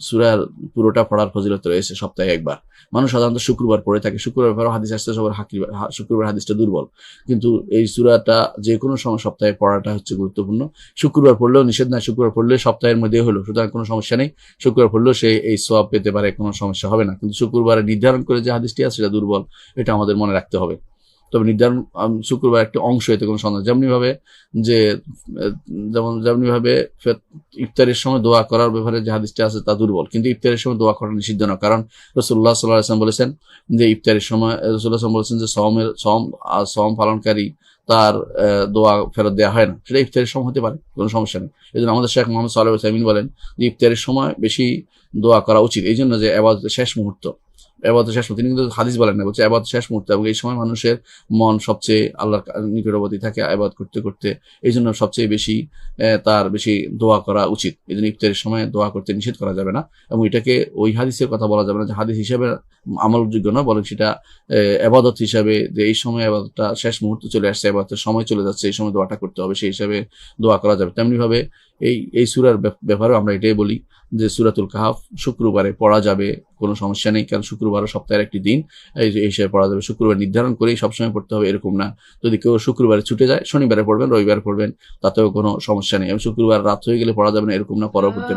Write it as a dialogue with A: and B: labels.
A: সুরার পুরোটা পড়ার ফজিলত রয়েছে সপ্তাহে একবার। মানুষ সাধারণত শুক্রবার পড়ে থাকে। শুক্রবার পরেও হাদিস আসতে সবার শুক্রবার হাদিসটা দুর্বল। কিন্তু এই সুরাটা যে কোনো সময় সপ্তাহে পড়াটা হচ্ছে গুরুত্বপূর্ণ। শুক্রবার পড়লেও নিষেধ না শুক্রবার পড়লে সপ্তাহের মধ্যে হলো। সুতরাং কোনো সমস্যা নেই। শুক্রবার পড়লেও সে এই সোয়াব পেতে পারে, কোনো সমস্যা হবে না। কিন্তু শুক্রবারে নির্ধারণ করে যে হাদিসটি আছে, সেটা দুর্বল, এটা আমাদের মনে রাখতে হবে। তবে নির্ধারণ শুক্রবার একটা অংশ এতে কোনো সন্দেহ যেমনিভাবে যে যেমন, যেমনিভাবে ইফতারের সময় দোয়া করার ব্যাপারে যে হাদিসটা আছে তা দুর্বল, কিন্তু ইফতারের সময় দোয়া করা নিষিদ্ধ না কারণ রসুল্লাহ সাল্লাহ আসলাম বলেছেন যে, ইফতারের সময় রসুল্লাহ আসলাম বলেছেন যে সমের সম সম পালনকারী তার দোয়া ফেরত দেওয়া হয় না। সেটা ইফতারের সময় হতে পারে, কোনো সমস্যা নেই। এই জন্য আমাদের শেখ মোহাম্মদ সাল্লাহ সাইমিন বলেন যে, ইফতারের সময় বেশি দোয়া করা উচিত। এই জন্য যে এবার শেষ মুহূর্ত। এবার শেষ তিনি কিন্তু হাদিস বলেন না বলছে এবার শেষ মুহূর্তে এবং এই সময় মানুষের মন সবচেয়ে আল্লাহর নিকটবর্তী থাকে আবাদ করতে করতে। এই জন্য সবচেয়ে বেশি তার বেশি দোয়া করা উচিত। এই জন্য ইফতারের সময় দোয়া করতে নিষেধ করা যাবে না এবং এটাকে ওই হাদিসের কথা বলা যাবে না যে হাদিস হিসেবে আমলযোগ্য না বরং সেটা আবাদত হিসাবে যে এই সময় আবাদতটা শেষ মুহূর্তে চলে আসছে, আবাদতের সময় চলে যাচ্ছে, এই সময় দোয়াটা করতে হবে, সেই হিসাবে দোয়া করা যাবে। তেমনিভাবে এই এই সুরার ব্যাপ- ব্যাপারেও আমরা এটাই বলি যে সুরাতুল কাহাফ শুক্রবারে পড়া যাবে, কোনো সমস্যা নেই, কারণ শুক্রবার সপ্তাহের একটি দিন, এই হিসেবে পড়া যাবে। শুক্রবার নির্ধারণ করেই সবসময় পড়তে হবে, এরকম না। যদি কেউ শুক্রবারে ছুটে যায়, শনিবারে পড়বেন, রবিবারে পড়বেন, তাতেও কোনো সমস্যা নেই। শুক্রবার রাত হয়ে গেলে পড়া যাবে না, এরকম না, পরেও পড়তে পারবেন।